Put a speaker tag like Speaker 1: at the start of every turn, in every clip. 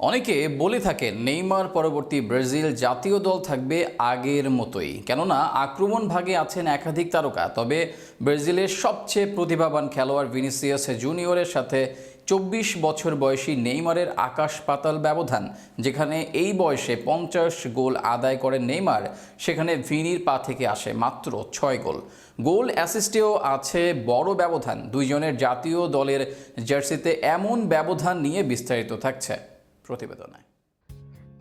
Speaker 1: অনেকে বলে থাকেন নেইমার পরবর্তী ব্রাজিল জাতীয় দল থাকবে আগের মতোই। কেননা, আক্রমণ ভাগে আছেন একাধিক তারকা, তবে ব্রাজিলের সবচেয়ে প্রতিভাবান খেলোয়াড় ভিনিসিয়াস জুনিয়রের সাথে চব্বিশ বছর বয়সী নেইমারের আকাশ পাতাল ব্যবধান, যেখানে এই বয়সে পঞ্চাশ গোল আদায় করেন নেইমার, সেখানে ভিনির পা থেকে আসে মাত্র ছয় গোল। গোল অ্যাসিস্টেও আছে বড় ব্যবধান, দুইজনের জাতীয় দলের জার্সিতে এমন ব্যবধান নিয়ে বিস্তারিত থাকছে। প্রতিবেদনে।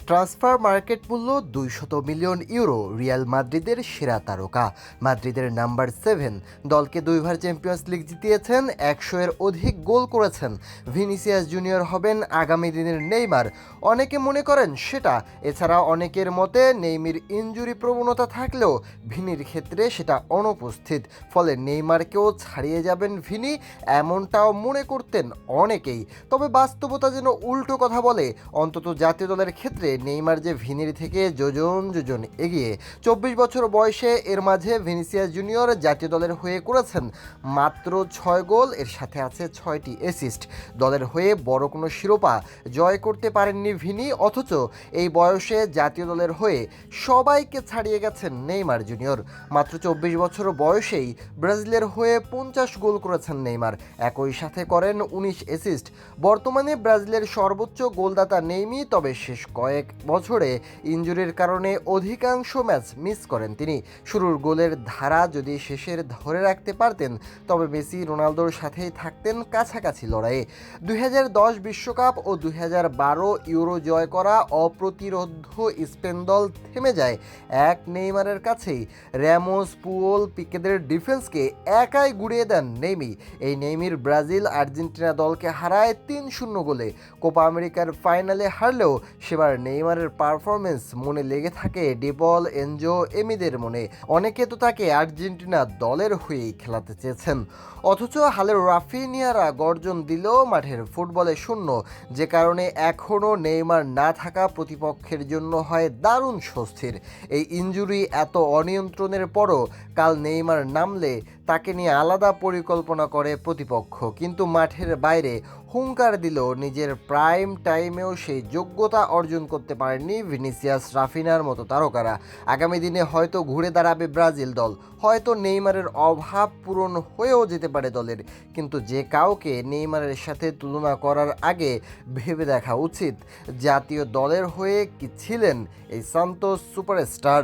Speaker 2: ট্রান্সফার মার্কেট মূল্য দুইশত মিলিয়ন ইউরো, রিয়াল মাদ্রিদের সেরা তারকা। মাদ্রিদের নাম্বার সেভেন দলকে দুইবার চ্যাম্পিয়ন্স লিগ জিতিয়েছেন, একশো এর অধিক গোল করেছেন। ভিনিসিয়াস জুনিয়র হবেন আগামী দিনের নেইমার। অনেকে মনে করেন সেটা, এছাড়া অনেকের মতে নেইমির ইনজুরি প্রবণতা থাকলেও ভিনির ক্ষেত্রে সেটা অনুপস্থিত। ফলে নেইমারকেও ছাড়িয়ে যাবেন ভিনি, এমনটাও মনে করতেন অনেকেই। তবে বাস্তবতা যেন উল্টো কথা বলে, অন্তত জাতীয় দলের ক্ষেত্রে নেইমার যে ভিনির থেকে যোজন যোজন এগিয়ে চব্বিশ বছর বয়সে এর মাঝে ভিনিসিয়াস জুনিয়র জাতীয় দলের হয়ে করেছেন মাত্র ছয় গোল, এর সাথে আছে ছয়টি অ্যাসিস্ট দলের হয়ে বড় কোনো শিরোপা জয় করতে পারেননি ভিনি, অথচ এই বয়সে জাতীয় দলের হয়ে সবাইকে ছাড়িয়ে গেছেন নেইমার জুনিয়র। মাত্র চব্বিশ বছর বয়সেই ব্রাজিলের হয়ে পঞ্চাশ গোল করেছেন নেইমার। একই সাথে করেন উনিশ অ্যাসিস্ট বর্তমানে ব্রাজিলের সর্বোচ্চ গোলদাতা নেইমি, তবে শেষ কয়েক বছরে ইনজুরির কারণে অধিকাংশ ম্যাচ মিস করেন তিনি। শুরুর গোলের ধারা যদি শেষের ধরে রাখতে পারতেন, তবে মেসি, রোনালদোর সাথেই থাকতেন কাছাকাছি লড়াইয়ে। দুই বিশ্বকাপ ও দু হাজার বারো ইউরো জয় করা অপ্রতিরোধ স্পেন দল থেমে যায়। এক নেইমারের কাছেই র্যামোস, পুয়োল, পিকেদের ডিফেন্সকে একাই গুড়িয়ে দেন নেইমি। এই নেইমির ব্রাজিল আর্জেন্টিনা দলকে হারায় তিন শূন্য গোলে। কোপা আমেরিকার ফাইনালে হারলেও সেবার নেইমারের পারফরমেন্স মনে লেগে থাকে ডিবল, এনজো, এমিদের মনে। অনেকে তো তাকে আর্জেন্টিনা দলের হয়েই খেলাতে চেয়েছেন। অথচ হালের রাফিনিয়ারা গর্জন দিলেও মাঠের ফুটবলে শূন্য। যে কারণে এখনও নেইমার না থাকা প্রতিপক্ষের জন্য হয় দারুণ স্বস্তির। এই ইনজুরি এত অনিয়ন্ত্রণের পরও কাল নেইমার নামলে তাকে নিয়ে আলাদা পরিকল্পনা করে প্রতিপক্ষ। কিন্তু মাঠের বাইরে হুঙ্কার দিল নিজের প্রাইম টাইমেও সেই যোগ্যতা অর্জন করতে পারেননি ভিনিসিয়াস রাফিনার মতো তারকারা। আগামী দিনে হয়তো ঘুরে দাঁড়াবে ব্রাজিল দল। হয়তো নেইমারের অভাব পূরণ হয়েও যেতে পারে দলের। কিন্তু যে কাউকে নেইমারের সাথে তুলনা করার আগে ভেবে দেখা উচিত। জাতীয় দলের হয়ে কি ছিলেন এই সান্তোস সুপারস্টার?